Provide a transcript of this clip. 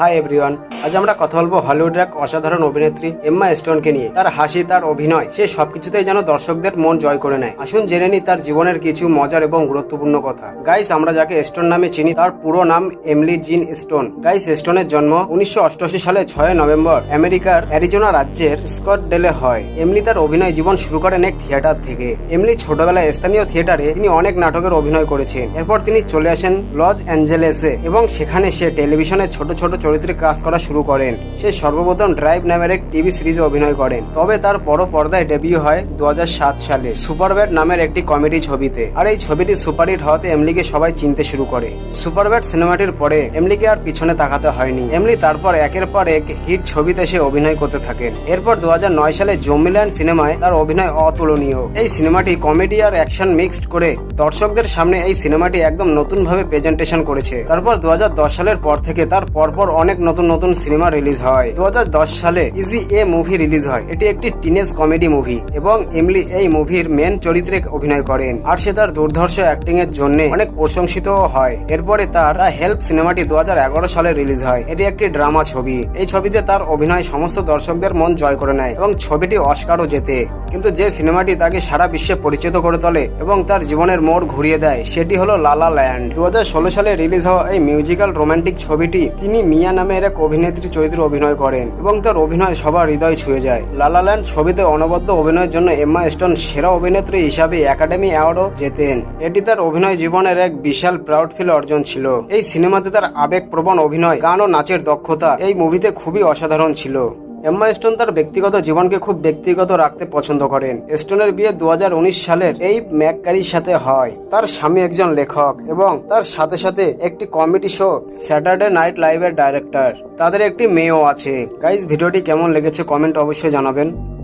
Hi everyone আজ আমরা কথা বলব হলিউডের এক অসাধারণ অভিনেত্রী এম্মা স্টোনকে নিয়ে। তার হাসি, তার অভিনয়, সে সবকিছুতেই যেন দর্শকদের মন জয় করে নেয়। আসুন জেনে নি তার জীবনের কিছু মজার এবং গুরুত্বপূর্ণ কথা। গাইস আমরা যাকে স্টোন নামে চিনি, তার পুরো নাম এমলি জিন স্টোন গাইস স্টোনের জন্ম উনিশশো অষ্টআশি সালে ছয় নভেম্বর আমেরিকার অ্যারিজোনা রাজ্যের স্কট ডেলে হয়। এমলি তার অভিনয় জীবন শুরু করেন এক থিয়েটার থেকে। এমলি ছোটবেলায় স্থানীয় থিয়েটারে তিনি অনেক নাটকের অভিনয় করেছেন। এরপর তিনি চলে আসেন লস অ্যাঞ্জেলেসে এবং সেখানে সে টেলিভিশনে ছোট ছোট চরিত্রে কাজ করা শুরু করেন। সে সর্বপ্রথম ড্রাইভ নামের এক টিভি সিরিজে অভিনয় করেন। তবে তার বড় পর্দায় ডেবিউ হয় দু সালে সুপারব্যাট নামের একটি কমেডি ছবিতে। আর এই ছবিটি সুপারহিট হওয়াতে এমলিকে সবাই চিনতে শুরু করে। সুপারব্যাট সিনেমাটির পরে এমলিকে আর পিছনে তাকাতে হয়নি। এমলি তারপর একের পর এক হিট ছবিতে সে অভিনয় করতে থাকেন। এরপর দু হাজার নয় সালে জমিল্যান্ড সিনেমায় তার অভিনয় অতুলনীয়। এই সিনেমাটি কমেডি আর অ্যাকশন মিক্সড করে দর্শকদের সামনে এই সিনেমাটি একদম নতুন ভাবে প্রেজেন্টেশন করেছে। তারপর দু হাজার দশ সালের পর থেকে তার পরপর অনেক নতুন নতুন সিনেমা রিলিজ হয়। দু হাজার দশ সালে ইজি এ মুভি রিলিজ হয়। এটি একটি টিনেজ কমেডি মুভি এবং এমলি এই মুভির মেন চরিত্রে অভিনয় করেন। আর সে তার দুর্ধর্ষ অ্যাক্টিং এর জন্য অনেক প্রশংসিত হয়। এরপরে তার হেল্প সিনেমাটি দু সালে রিলিজ হয়। এটি একটি ড্রামা ছবি। এই ছবিতে তার অভিনয় সমস্ত দর্শকদের মন জয় করে নেয় এবং ছবিটি অস্কারও জেতে। কিন্তু যে সিনেমাটি তাকে সারা বিশ্বে পরিচিত করে তোলে এবং তার জীবনের মোড় ঘুরিয়ে দেয়, সেটি হলো লালা ল্যান্ড দু হাজার ষোলো সালে রিলিজ হওয়া এই মিউজিক্যাল রোমান্টিক ছবিটি, তিনি মিয়া নামের এক অভিনেত্রী চরিত্রে অভিনয় করেন এবং তার অভিনয় সবার হৃদয় ছুঁয়ে যায়। লালা ল্যান্ড ছবিতে অনবদ্য অভিনয়ের জন্য এম্মা স্টোন সেরা অভিনেত্রী হিসাবে একাডেমি অ্যাওয়ার্ডও জেতেন। এটি তার অভিনয় জীবনের এক বিশাল প্রাউড ফিল অর্জন ছিল। এই সিনেমাতে তার আবেগপ্রবণ অভিনয়, গান ও নাচের দক্ষতা এই মুভিতে খুবই অসাধারণ ছিল। এম্মা স্টোন তার ব্যক্তিগত জীবনকে খুব ব্যক্তিগত রাখতে পছন্দ করেন। স্টোনের বিয়ে দু হাজার উনিশ সালের এই ম্যাককারির সাথে হয়। তার স্বামী একজন লেখক এবং তার সাথে সাথে একটি কমেডি শো, স্যাটারডে নাইট লাইভের ডাইরেক্টর। তাদের একটি মেয়েও আছে। গাইজ, ভিডিওটি কেমন লেগেছে কমেন্ট অবশ্যই জানাবেন।